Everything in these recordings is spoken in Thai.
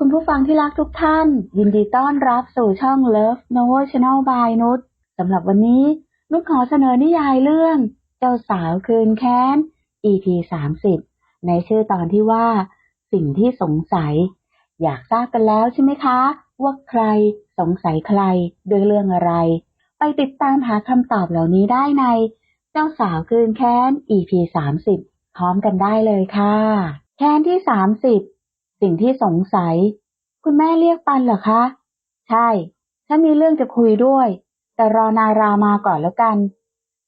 คุณผู้ฟังที่รักทุกท่าน ยินดีต้อนรับสู่ช่อง Love Novel Channel by นุชสำหรับวันนี้ นุชขอเสนอนิยายเรื่อง เจ้าสาวคืนแค้น EP 30ในชื่อตอนที่ว่า สิ่งที่สงสัย อยากทราบกันแล้วใช่ไหมคะ ว่าใครสงสัยใครด้วยเรื่องอะไร ไปติดตามหาคำตอบเหล่านี้ได้ใน เจ้าสาวคืนแค้น EP 30พร้อมกันได้เลยค่ะ แค้นที่30สิ่ สิ่งที่สงสัย คุณแม่เรียกปันเหรอคะ ใช่ฉันมีเรื่องจะคุยด้วย แต่รอนารามาก่อนแล้วกัน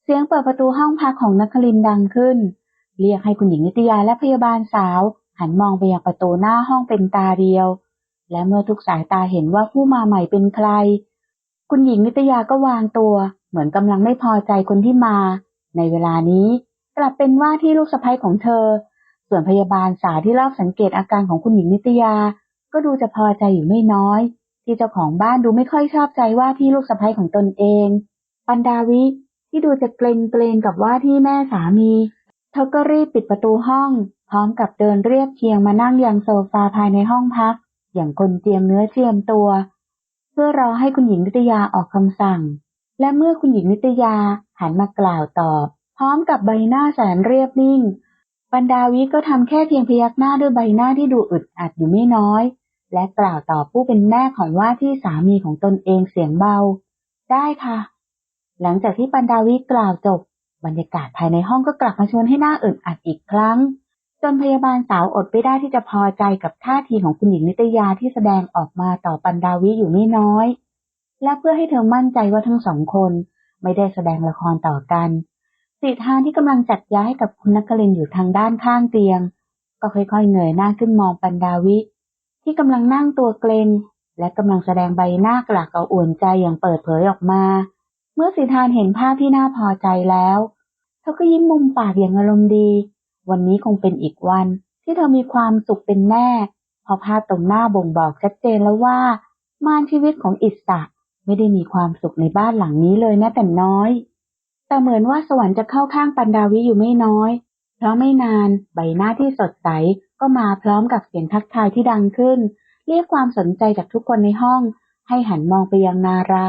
เสียงเปิดประตูห้องพักของนักคลินดังขึ้น เรียกให้คุณหญิงนิตยาและพยาบาลสาว หันมองไปยังประตูหน้าห้องเป็นตาเดียว และเมื่อทุกสายตาเห็นว่าผู้มาใหม่เป็นใคร คุณหญิงนิตยาก็วางตัว เหมือนกำลังไม่พอใจคนที่มา ในเวลานี้กลับเป็นว่าที่ลูกสะใภ้ของเธอ ส่วนพยาบาลสาวที่รอบสังเกตอาการของคุณหญิงนิตยา ก็ดูจะพอใจอยู่ไม่น้อย ที่เจ้าของบ้านดูไม่ค่อยชอบใจว่าที่ลูกสะใภ้ของตนเอง ปันดาวิที่ดูจะเกรงเกรงกับว่าที่แม่สามีเธอก็รีบปิดประตูห้อง พร้อมกับเดินเรียบเคียงมานั่งยังโซฟาภายในห้องพัก อย่างคนเจียมเนื้อเจียมตัว เพื่อรอให้คุณหญิงนิตยาออกคำสั่ง และเมื่อคุณหญิงนิตยาหันมากล่าวตอบ พร้อมกับใบหน้าแสนเรียบนิ่ง ปันดาวิก็ทำแค่เพียงพยักหน้าด้วยใบหน้าที่ดูอึดอัดอยู่ไม่น้อย และกล่าวตอบผู้เป็นแม่ของว่าที่สามีของตนเองเสียงเบา ได้ค่ะ หลังจากที่ปันดาวิกล่าวจบ บรรยากาศภายในห้องก็กลับมาชวนให้หน้าอึดอัดอีกครั้ง จนพยาบาลสาวอดไม่ได้ที่จะพอใจกับท่าทีของคุณหญิงนิตยาที่แสดงออกมาต่อปันดาวิอยู่ไม่น้อย และเพื่อให้เธอมั่นใจว่าทั้งสองคน ไม่ได้แสดงละครต่อกัน สิทานที่กำลังจัดย้ายกับคุณนักลินอยู่ทางด้านข้างเตียง ก็ค่อยๆเงยหน้าขึ้นมองปันดาวิ ที่กำลังนั่งตัวเกรงและกำลังแสดงใบหน้ากลากเอาอุ่นใจอย่างเปิดเผยออกมา เมื่อสิทานเห็นภาพที่น่าพอใจแล้วเธอก็ยิ้มมุมปากอย่างอารมณ์ดี วันนี้คงเป็นอีกวัน ที่เธอมีความสุขเป็นแน่เพราะภาพตรงหน้าบ่งบอกชัดเจนแล้วว่ามารชีวิตของอิสระไม่ได้มีความสุขในบ้านหลังนี้เลยแม้แต่น้อย แต่เหมือนว่าสวรรค์จะเข้าข้างปันดาวิอยู่ไม่น้อย เพราะไม่นานใบหน้าที่สดใสก็มาพร้อมกับเสียงทักทายที่ดังขึ้น เรียกความสนใจจากทุกคนในห้อง ให้หันมองไปยังนารา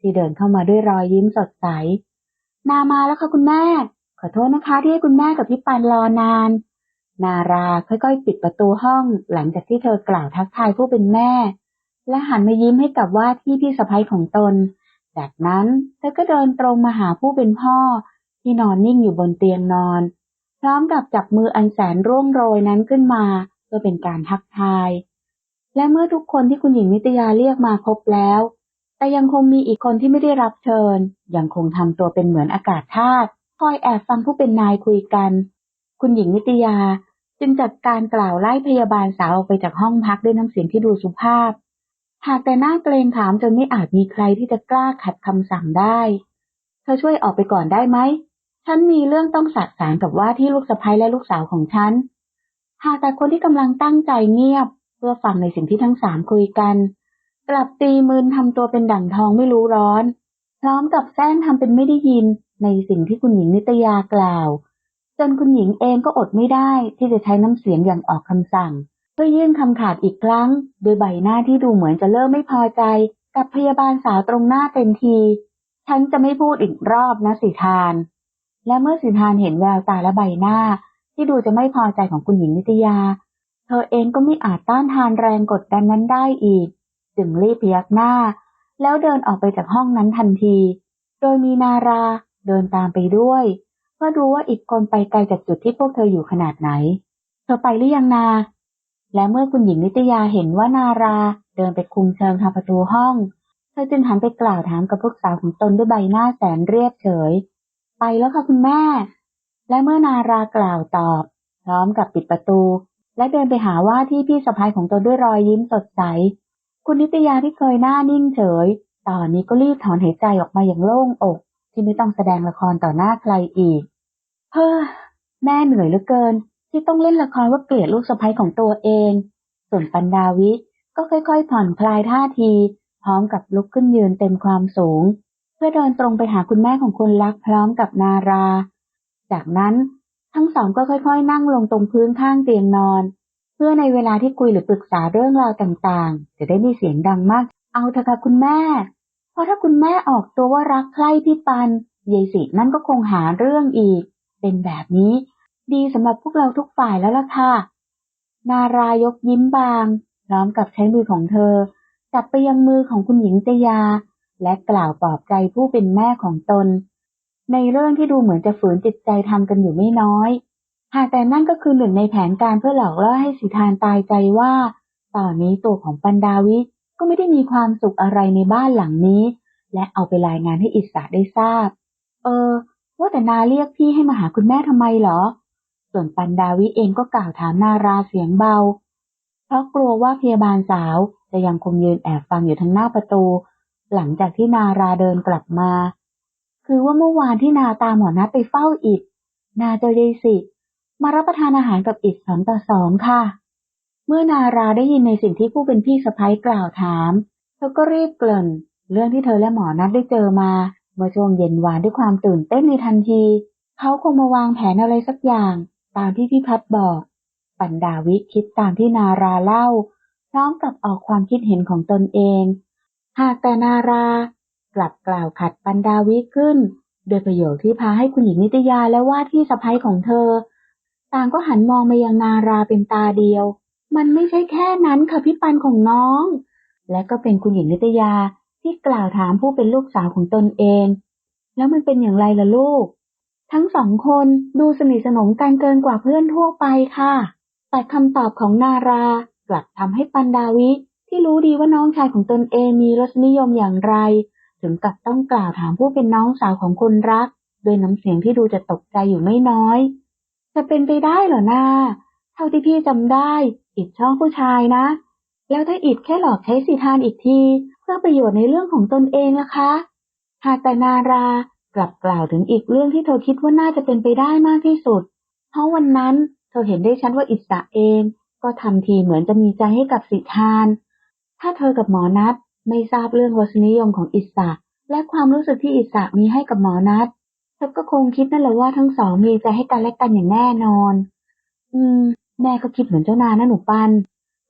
ที่เดินเข้ามาด้วยรอยยิ้มสดใส นามาแล้วค่ะคุณแม่ ขอโทษนะคะที่ให้คุณแม่กับพี่ปันรอนาน นาราค่อยๆ ปิดประตูห้อง หลังจากที่เธอกล่าวทักทายผู้เป็นแม่ และหันมายิ้มให้กับว่าที่พี่สะใภ้ของตน จากนั้นเธอก็เดินตรงมาหาผู้เป็นพ่อที่นอนนิ่งอยู่บนเตียงนอน พร้อมกับจับมืออันแสนร่วงโรยนั้นขึ้นมา เพื่อเป็นการทักทาย และเมื่อทุกคนที่คุณหญิงนิตยาเรียกมาครบแล้ว แต่ยังคงมีอีกคนที่ไม่ได้รับเชิญ ยังคงทำตัวเป็นเหมือนอากาศธาตุคอยแอบฟังผู้เป็นนายคุยกัน คุณหญิงนิตยาจึงจัดการกล่าวไล่พยาบาลสาวออกไปจากห้องพักด้วยน้ำเสียงที่ดูสุภาพ หากแต่หน้าเกรงขามจนไม่อาจมีใครที่จะกล้าขัดคำสั่งได้ เธอช่วยออกไปก่อนได้ไหม ฉันมีเรื่องต้องสักสารกับว่าที่ลูกสะใภ้และลูกสาวของฉัน หากแต่คนที่กำลังตั้งใจเงียบ เพื่อฟังในสิ่งที่ทั้งสามคุยกัน กลับตีมืนทำตัวเป็นดั่งทองไม่รู้ร้อน พร้อมกับแซงทำเป็นไม่ได้ยินในสิ่งที่คุณหญิงนิตยากล่าว จนคุณหญิงเองก็อดไม่ได้ที่จะใช้น้ำเสียงอย่างออกคำสั่ง พื่อยื่นคำขาดอีกครั้ง โดยใบหน้าที่ดูเหมือนจะเริ่มไม่พอใจ กับพยาบาลสาวตรงหน้าเต็มที ฉันจะไม่พูดอีกรอบนะสิทาน และเมื่อสิทานเห็นแววตาและใบหน้า ที่ดูจะไม่พอใจของคุณหญิงนิตยา เธอเองก็ไม่อาจต้านทานแรงกดดันนั้นได้อีก จึงรีบพยักหน้า แล้วเดินออกไปจากห้องนั้นทันที โดยมีนาราเดินตามไปด้วย เพื่อดูว่าอีกคนไปไกลจากจุดที่พวกเธออยู่ขนาดไหน เธอไปหรือยังนา และเมื่อคุณหญิงนิตยาเห็นว่านาราเดินไปคุมเชิงทางประตูห้อง เธอจึงหันไปกล่าวถามกับลูกสาวของตนด้วยใบหน้าแสนเรียบเฉย ไปแล้วค่ะคุณแม่ และเมื่อนารากล่าวตอบ พร้อมกับปิดประตู และเดินไปหาว่าที่พี่สะพ้ายของตนด้วยรอยยิ้มสดใส คุณนิตยาที่เคยหน้านิ่งเฉย ตอนนี้ก็รีบถอนหายใจออกมาอย่างโล่งอก ที่ไม่ต้องแสดงละครต่อหน้าใครอีก เฮ้อแม่เหนื่อยเหลือเกิน ที่ต้องเล่นละครว่าเกลียดลูกสะใภ้ของตัวเอง ส่วนปันดาวิก็ค่อยๆ ผ่อนคลายท่าที พร้อมกับลุกขึ้นยืนเต็มความสูง เพื่อเดินตรงไปหาคุณแม่ของคุณลักษ์พร้อมกับนารา จากนั้นทั้งสองก็ค่อยๆ นั่งลงตรงพื้นข้างเตียงนอน เพื่อในเวลาที่คุยหรือปรึกษาเรื่องราวต่างๆ จะได้มีเสียงดังมาก เอาเถอะค่ะคุณแม่ เพราะถ้าคุณแม่ออกตัวว่ารักใคร่พี่ปันยายสินั่นก็คงหาเรื่องอีก เป็นแบบนี้ ดีสำหรับพวกเราทุกฝ่ายแล้วล่ะค่ะ นารายกยิ้มบางพร้อมกับใช้มือของเธอ จับไปยังมือของคุณหญิงตยา และกล่าวปลอบใจผู้เป็นแม่ของตน ในเรื่องที่ดูเหมือนจะฝืนจิตใจทำกันอยู่ไม่น้อย หากแต่นั่นก็คือหนึ่งในแผนการเพื่อหลอกล่อให้สิทานตายใจว่าตอนนี้ตัวของปันดาวิก็ไม่ได้มีความสุขอะไรในบ้านหลังนี้ และเอาไปรายงานให้อิสระได้ทราบ เออ ว่าแต่นาเรียกพี่ให้มาหาคุณแม่ทำไมเหรอ ส่วนปันดาวิเองก็กล่าวถามนาราเสียงเบา เพราะกลัวว่าพยาบาลสาวจะยังคงยืนแอบฟังอยู่ทางหน้าประตู หลังจากที่นาราเดินกลับมา คือว่าเมื่อวานที่นาตามหมอนัดไปเฝ้าอิดนาเจอยายสิมารับประทานอาหารกับอิดสองต่อสองค่ะ เมื่อนาราได้ยินในสิ่งที่ผู้เป็นพี่สะพ้ยกล่าวถาม เธอก็รีบเกริ่น เรื่องที่เธอและหมอนัดได้เจอมาเมื่อช่วงเย็นวานด้วยความตื่นเต้นในทันที เขาคงมาวางแผนอะไรสักอย่าง ตามที่พี่พัดบอก ปันดาวิคิดตามที่นาราเล่า พร้อมกับออกความคิดเห็นของตนเอง หากแต่นารากลับกล่าวขัดปันดาวิขึ้น โดยประโยคที่พาให้คุณหญิงนิตยาและว่าที่สะพ้ยของเธอ ต่างก็หันมองมายังนาราเป็นตาเดียว มันไม่ใช่แค่นั้นค่ะพี่ปันของน้อง และก็เป็นคุณหญิงนิตยาที่กล่าวถามผู้เป็นลูกสาวของตนเอง แล้วมันเป็นอย่างไรล่ะลูก ทั้งสองคนดูสนิทสนมกันเกินกว่าเพื่อนทั่วไปค่ะ แต่คำตอบของนารากลับทำให้ปันดาวิที่รู้ดีว่าน้องชายของตนเองมีรสนิยมอย่างไร ถึงกับต้องกล่าวถามผู้เป็นน้องสาวของคนรัก ด้วยน้ำเสียงที่ดูจะตกใจอยู่ไม่น้อย จะเป็นไปได้เหรอนาเท่าที่พี่จำได้ อิดชอบผู้ชายนะ แล้วถ้าอิดแค่หลอกใช้สีทานอีกที เพื่อประโยชน์ในเรื่องของตนเองล่ะคะ หากแต่นารา กลับกล่าวถึงอีกเรื่องที่เธอคิดว่าน่าจะเป็นไปได้มากที่สุด เพราะวันนั้นเธอเห็นได้ชัดว่าอิสระเอง ก็ทำทีเหมือนจะมีใจให้กับสิทาน ถ้าเธอกับหมอนัทไม่ทราบเรื่องรสนิยมของอิสระและความรู้สึกที่อิสระมีให้กับหมอนัทเธอก็คงคิดนั่นแหละว่าทั้งสองมีใจให้กันและกันอย่างแน่นอน อืม แม่ก็คิดเหมือนเจ้านานะหนูปัน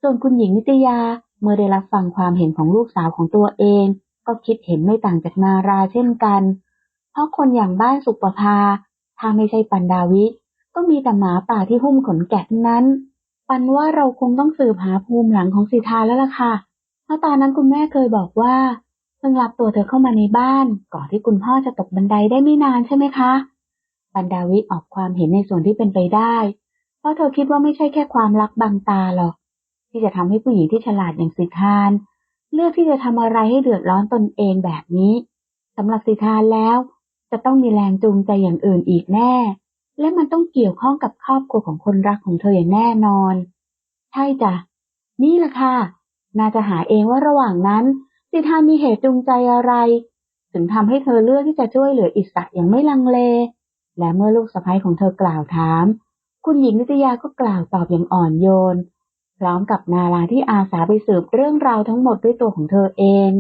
ส่วนคุณหญิงนิตยาเมื่อได้รับฟังความเห็นของลูกสาวของตัวเอง ก็คิดเห็นไม่ต่างจากนาราเช่นกันเราะคนอย่างบ้านสุปภา ถ้าไม่ใช่ปันดาวิก็มีแต่หมาป่าที่หุ้มขนแกะนั้น ปันว่าเราคงต้องสืบหาภูมิหลังของสิทธาแล้วล่ะค่ะ เพราะตอนนั้นคุณแม่เคยบอกว่าเพิ่งรับตัวเธอเข้ามาในบ้าน ก่อนที่คุณพ่อจะตกบันไดได้ไม่นานใช่ไหมคะปันดาวิออกความเห็นในส่วนที่เป็นไปได้ เพราะเธอคิดว่าไม่ใช่แค่ความรักบังตาหรอก ที่จะทำให้ผู้หญิงที่ฉลาดอย่างสิทธานเลือกที่จะทำอะไรให้เดือดร้อนตนเองแบบนี้สำหรับสิทธานแล้ว จะต้องมีแรงจูงใจอย่างอื่นอีกแน่ และมันต้องเกี่ยวข้องกับครอบครัวของคนรักของเธออย่างแน่นอน ใช่จ้ะ นี่แหละค่ะ น่าจะหาเองว่าระหว่างนั้นสิทธามีเหตุจูงใจอะไร ถึงทำให้เธอเลือกที่จะช่วยเหลืออิสระอย่างไม่ลังเล และเมื่อลูกสะใภ้ของเธอกล่าวถาม คุณหญิงนิตยาก็กล่าวตอบอย่างอ่อนโยน พร้อมกับนาราที่อาสาไปสืบเรื่องราวทั้งหมดด้วยตัวของเธอเอง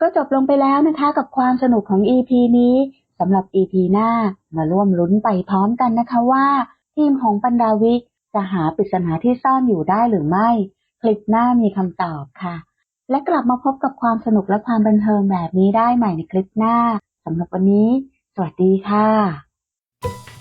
ก็จบลงไปแล้วนะคะกับความสนุกของ EP นี้ สำหรับ EP หน้ามาร่วมลุ้นไปพร้อมกันนะคะว่า ทีมของปันดาวิกจะหาปริศนาที่ซ่อนอยู่ได้หรือไม่ คลิปหน้ามีคำตอบค่ะ และกลับมาพบกับความสนุกและความบันเทิงแบบนี้ได้ใหม่ในคลิปหน้าสำหรับวันนี้ สวัสดีค่ะ